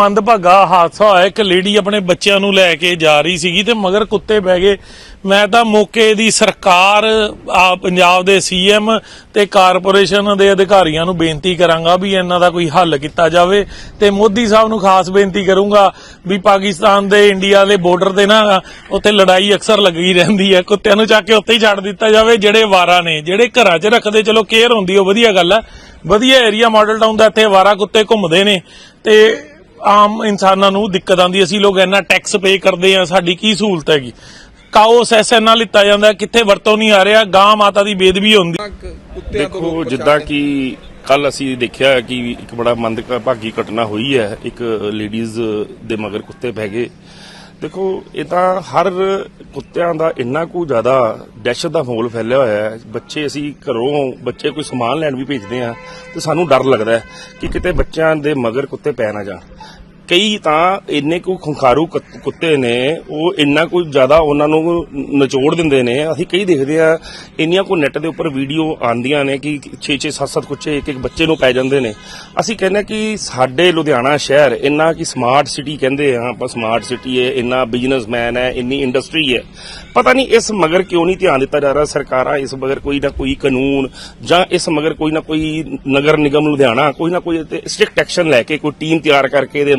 ਮੰਦਭਾਗਾ ਹਾਦਸਾ ਹੋਇਆ, ਇੱਕ ਲੇਡੀ ਆਪਣੇ ਬੱਚਿਆਂ ਨੂੰ ਲੈ ਕੇ ਜਾ ਰਹੀ ਸੀਗੀ ਤੇ ਮਗਰ ਕੁੱਤੇ ਬਹਿ ਗਏ। ਮੈਂ ਤਾਂ ਮੌਕੇ ਦੀ ਸਰਕਾਰ, ਆ, ਪੰਜਾਬ ਦੇ ਸੀਐਮ ਤੇ ਕਾਰਪੋਰੇਸ਼ਨ ਦੇ ਅਧਿਕਾਰੀਆਂ ਨੂੰ ਬੇਨਤੀ ਕਰਾਂਗਾ ਵੀ ਇਹਨਾਂ ਦਾ ਕੋਈ ਹੱਲ ਕੀਤਾ ਜਾਵੇ ਤੇ ਮੋਦੀ ਸਾਹਿਬ ਨੂੰ ਖਾਸ ਬੇਨਤੀ ਕਰੂੰਗਾ ਵੀ ਪਾਕਿਸਤਾਨ ਦੇ ਇੰਡੀਆ ਦੇ ਬਾਰਡਰ ਤੇ ਨਾ ਉੱਥੇ ਲੜਾਈ ਅਕਸਰ ਲੱਗੀ ਰਹਿੰਦੀ ਹੈ। ਕੁੱਤਿਆਂ ਨੂੰ ਚੱਕ ਕੇ ਉੱਥੇ ਹੀ ਛੱਡ ਦਿੱਤਾ ਜਾਵੇ, ਜਿਹੜੇ ਵਾਰਾ ਨੇ, ਜਿਹੜੇ ਘਰਾਂ 'ਚ ਰੱਖਦੇ, ਚਲੋ ਕੇਅਰ ਹੁੰਦੀ, ਉਹ ਵਧੀਆ ਗੱਲ ਹੈ ਵਧੀਆ ਏਰੀਆ ਮਾਡਲ ਟਾਊਨ ਦਾ ਇੱਥੇ ਵਾਰਾ ਕੁੱਤੇ ਘੁੰਮਦੇ ਨੇ ਤੇ ਆਮ ਇਨਸਾਨਾਂ ਨੂੰ ਦਿੱਕਤ ਆਉਂਦੀ ਅਸੀਂ ਲੋਕ ਇੰਨਾ ਟੈਕਸ ਪੇ ਕਰਦੇ ਆ ਸਾਡੀ ਕੀ ਸਹੂਲਤ ਹੈਗੀ? ਕਾਓ ਸੈਸ ਇੰਨਾ ਲਿੱਤਾ ਜਾਂਦਾ ਕਿੱਥੇ ਵਰਤੋਂ ਨਹੀਂ ਆ ਰਿਹਾ ਗਾਂ ਮਾਤਾ ਦੀ ਬੇਦਬੀ ਹੁੰਦੀ। ਕੁੱਤਿਆਂ ਦੇਖੋ ਲੋਕ ਜਿੱਦਾਂ ਕਿ ਕੱਲ ਅਸੀਂ ਦੇਖਿਆ ਕਿ ਇੱਕ ਬੜਾ ਮੰਦਭਾਗੀ ਘਟਨਾ ਹੋਈ ਹੈ। ਇੱਕ ਲੇਡੀਜ਼ ਦੇ ਮਗਰ ਕੁੱਤੇ ਪੈ ਗਏ। ਦੇਖੋ, ਇਹ ਤਾਂ ਹਰ ਕੁੱਤਿਆਂ ਦਾ ਇੰਨਾ ਕੁ ਜ਼ਿਆਦਾ ਦਹਿਸ਼ਤ ਦਾ ਮਾਹੌਲ ਫੈਲਿਆ ਹੋਇਆ ਹੈ। ਬੱਚੇ ਅਸੀਂ ਘਰੋਂ ਬੱਚੇ ਕੋਈ ਸਮਾਨ ਲੈਣ ਵੀ ਭੇਜਦੇ ਆ ਤੇ ਸਾਨੂੰ ਡਰ ਲੱਗਦਾ ਹੈ ਕਿ ਕਿਤੇ ਬੱਚਿਆਂ ਦੇ ਮਗਰ ਕੁੱਤੇ ਪੈ ਨਾ ਜਾਣ। ਕਈ ਤਾਂ ਇੰਨੇ ਕੁ ਖੁੰਖਾਰੂ ਕੁੱਤੇ ਨੇ, ਉਹ ਇੰਨਾ ਕੁ ਜ਼ਿਆਦਾ ਉਹਨਾਂ ਨੂੰ ਨਿਚੋੜ ਦਿੰਦੇ ਨੇ। ਅਸੀਂ ਕਈ ਦੇਖਦੇ ਆ, ਇੰਨੀਆਂ ਕੋ ਨੈਟ ਦੇ ਉੱਪਰ ਵੀਡੀਓ ਆਂਦੀਆਂ ਨੇ ਕਿ 6-6 7-7 ਕੁੱਤੇ ਇੱਕ ਇੱਕ ਬੱਚੇ ਨੂੰ ਪੈ ਜਾਂਦੇ ਨੇ। ਅਸੀਂ ਕਹਿੰਦੇ ਕਿ ਸਾਡੇ ਲੁਧਿਆਣਾ ਸ਼ਹਿਰ ਇੰਨਾ ਕਿ ਸਮਾਰਟ ਸਿਟੀ ਕਹਿੰਦੇ ਆ, ਆਪਾਂ ਸਮਾਰਟ ਸਿਟੀ ਹੈ, ਇੰਨਾ ਬਿਜ਼ਨਸਮੈਨ ਹੈ, ਇੰਨੀ ਇੰਡਸਟਰੀ ਹੈ। ਪਤਾ ਨਹੀਂ ਇਸ ਮਗਰ ਕਿਉਂ ਨਹੀਂ ਧਿਆਨ ਦਿੱਤਾ ਜਾ ਰਿਹਾ ਸਰਕਾਰਾਂ ਇਸ ਮਗਰ ਕੋਈ ਨਾ ਕੋਈ ਕਾਨੂੰਨ ਜਾਂ ਇਸ ਮਗਰ ਕੋਈ ਨਾ ਕੋਈ ਨਗਰ ਨਿਗਮ ਲੁਧਿਆਣਾ ਕੋਈ ਨਾ ਕੋਈ ਸਟ੍ਰਿਕਟ ਐਕਸ਼ਨ ਲੈ ਕੇ ਕੋਈ ਟੀਮ ਤਿਆਰ ਕਰਕੇ ਇਹਦੇ ਮਗਰ